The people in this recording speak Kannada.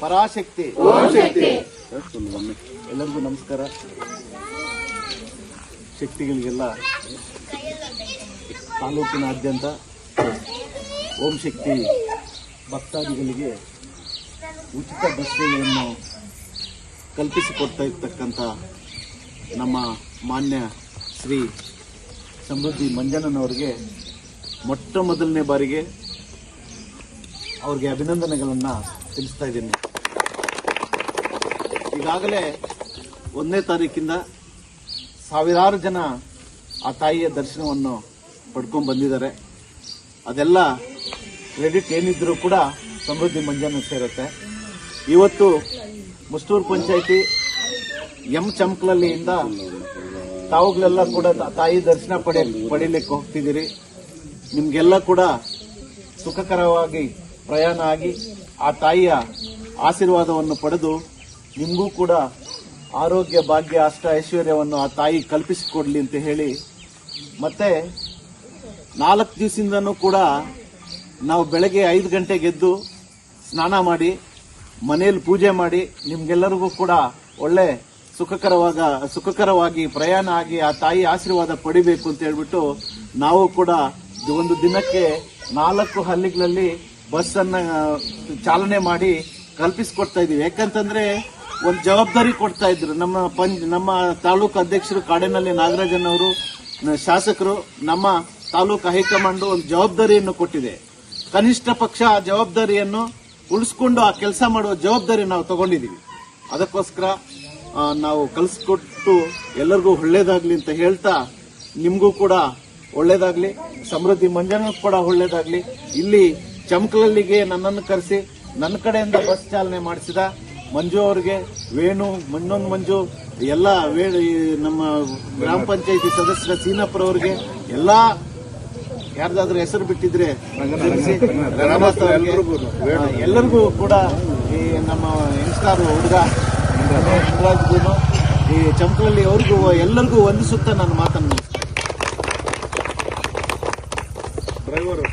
ಪರಾಶಕ್ತಿ. ಎಲ್ಲರಿಗೂ ನಮಸ್ಕಾರ. ಶಕ್ತಿಗಳಿಗೆಲ್ಲ ತಾಲೂಕಿನಾದ್ಯಂತ ಓಂ ಶಕ್ತಿ ಭಕ್ತಾದಿಗಳಿಗೆ ಉಚಿತ ಬಸ್ ಸೇವೆಯನ್ನು ಕಲ್ಪಿಸಿಕೊಡ್ತಾ ಇರ್ತಕ್ಕಂಥ ನಮ್ಮ ಮಾನ್ಯ ಶ್ರೀ ಸಮೃದ್ಧಿ ಮಂಜನನವರಿಗೆ ಮೊಟ್ಟ ಮೊದಲನೇ ಬಾರಿಗೆ ಅವ್ರಿಗೆ ಅಭಿನಂದನೆಗಳನ್ನು ತಿಳಿಸ್ತಾ ಇದ್ದೀನಿ. ಈಗಾಗಲೇ ಒಂದನೇ ತಾರೀಕಿಂದ ಸಾವಿರಾರು ಜನ ಆ ತಾಯಿಯ ದರ್ಶನವನ್ನು ಪಡ್ಕೊಂಡು ಬಂದಿದ್ದಾರೆ. ಅದೆಲ್ಲ ಕ್ರೆಡಿಟ್ ಏನಿದ್ರೂ ಕೂಡ ಸಮೃದ್ಧಿ ಮಂಜಾನ ಸೇರುತ್ತೆ. ಇವತ್ತು ಮುಸ್ತೂರು ಪಂಚಾಯಿತಿ ಎಂ ಚಮಕ್ಲಲ್ಲಿಯಿಂದ ತಾವುಗಳೆಲ್ಲ ಕೂಡ ತಾಯಿ ದರ್ಶನ ಪಡೆ, ಪಡೀಲಿಕ್ಕೆ ಹೋಗ್ತಿದ್ದೀರಿ. ನಿಮಗೆಲ್ಲ ಕೂಡ ಸುಖಕರವಾಗಿ ಪ್ರಯಾಣ ಆಗಿ ಆ ತಾಯಿಯ ಆಶೀರ್ವಾದವನ್ನು ಪಡೆದು ನಿಮಗೂ ಕೂಡ ಆರೋಗ್ಯ, ಭಾಗ್ಯ, ಅಷ್ಟ ಐಶ್ವರ್ಯವನ್ನು ಆ ತಾಯಿ ಕಲ್ಪಿಸಿಕೊಡ್ಲಿ ಅಂತ ಹೇಳಿ ಮತ್ತೆ ನಾಲ್ಕು ದಿವಸದಿಂದನೂ ಕೂಡ ನಾವು ಬೆಳಗ್ಗೆ ಐದು ಗಂಟೆಗೆದ್ದು ಸ್ನಾನ ಮಾಡಿ, ಮನೆಯಲ್ಲಿ ಪೂಜೆ ಮಾಡಿ, ನಿಮ್ಗೆಲ್ಲರಿಗೂ ಕೂಡ ಒಳ್ಳೆ ಸುಖಕರವಾಗ, ಸುಖಕರವಾಗಿ ಪ್ರಯಾಣ ಆಗಿ ಆ ತಾಯಿ ಆಶೀರ್ವಾದ ಪಡಿಬೇಕು ಅಂತ ಹೇಳ್ಬಿಟ್ಟು ನಾವು ಕೂಡ ಒಂದು ದಿನಕ್ಕೆ ನಾಲ್ಕು ಹಳ್ಳಿಗಳಲ್ಲಿ ಬಸ್ ಅನ್ನ ಚಾಲನೆ ಮಾಡಿ ಕಲ್ಪಿಸಿಕೊಡ್ತಾ ಇದೀವಿ ಯಾಕಂತಂದ್ರೆ ಒಂದು ಜವಾಬ್ದಾರಿ ಕೊಡ್ತಾ ಇದ್ರು. ನಮ್ಮ ಪಂಚ್ ನಮ್ಮ ತಾಲೂಕು ಅಧ್ಯಕ್ಷರು ಕಾಡಿನಲ್ಲಿ ನಾಗರಾಜನ್ ಅವರು ಶಾಸಕರು, ನಮ್ಮ ತಾಲೂಕು ಹೈಕಮಾಂಡ್ ಒಂದು ಜವಾಬ್ದಾರಿಯನ್ನು ಕೊಟ್ಟಿದೆ. ಕನಿಷ್ಠ ಪಕ್ಷ ಆ ಜವಾಬ್ದಾರಿಯನ್ನು ಉಳಿಸ್ಕೊಂಡು ಆ ಕೆಲಸ ಮಾಡುವ ಜವಾಬ್ದಾರಿ ನಾವು ತಗೊಂಡಿದ್ದೀವಿ. ಅದಕ್ಕೋಸ್ಕರ ನಾವು ಕಲಿಸ್ಕೊಟ್ಟು ಎಲ್ಲರಿಗೂ ಒಳ್ಳೇದಾಗ್ಲಿ ಅಂತ ಹೇಳ್ತಾ ನಿಮಗೂ ಕೂಡ ಒಳ್ಳೇದಾಗ್ಲಿ, ಸಮೃದ್ಧಿ ಮಂಜನ ಕೂಡ ಒಳ್ಳೇದಾಗ್ಲಿ. ಇಲ್ಲಿ ಚಮಕಲಲ್ಲಿಗೆ ನನ್ನನ್ನು ಕರೆಸಿ ನನ್ನ ಕಡೆಯಿಂದ ಬಸ್ ಚಾಲನೆ ಮಾಡಿಸಿದ ಮಂಜು ಅವರಿಗೆ, ವೇಣು ಮಣ್ಣೊಂದು ಮಂಜು, ಎಲ್ಲ ನಮ್ಮ ಗ್ರಾಮ ಪಂಚಾಯತಿ ಸದಸ್ಯರ ಸೀನಪ್ಪರವ್ರಿಗೆ ಎಲ್ಲ ಯಾರ್ದಾದ್ರೂ ಹೆಸರು ಬಿಟ್ಟಿದ್ರೆ ಎಲ್ಲರಿಗೂ ಕೂಡ ಈ ನಮ್ಮ ಯಂಗ್ಸ್ಟಾರ್ ಹುಡುಗ ಈ ಚಮಕಲಲ್ಲಿ ಅವ್ರಿಗೂ ಎಲ್ಲರಿಗೂ ವಂದಿಸುತ್ತಾ ನಾನು ಮಾತನ್ನು ಡ್ರೈವರ್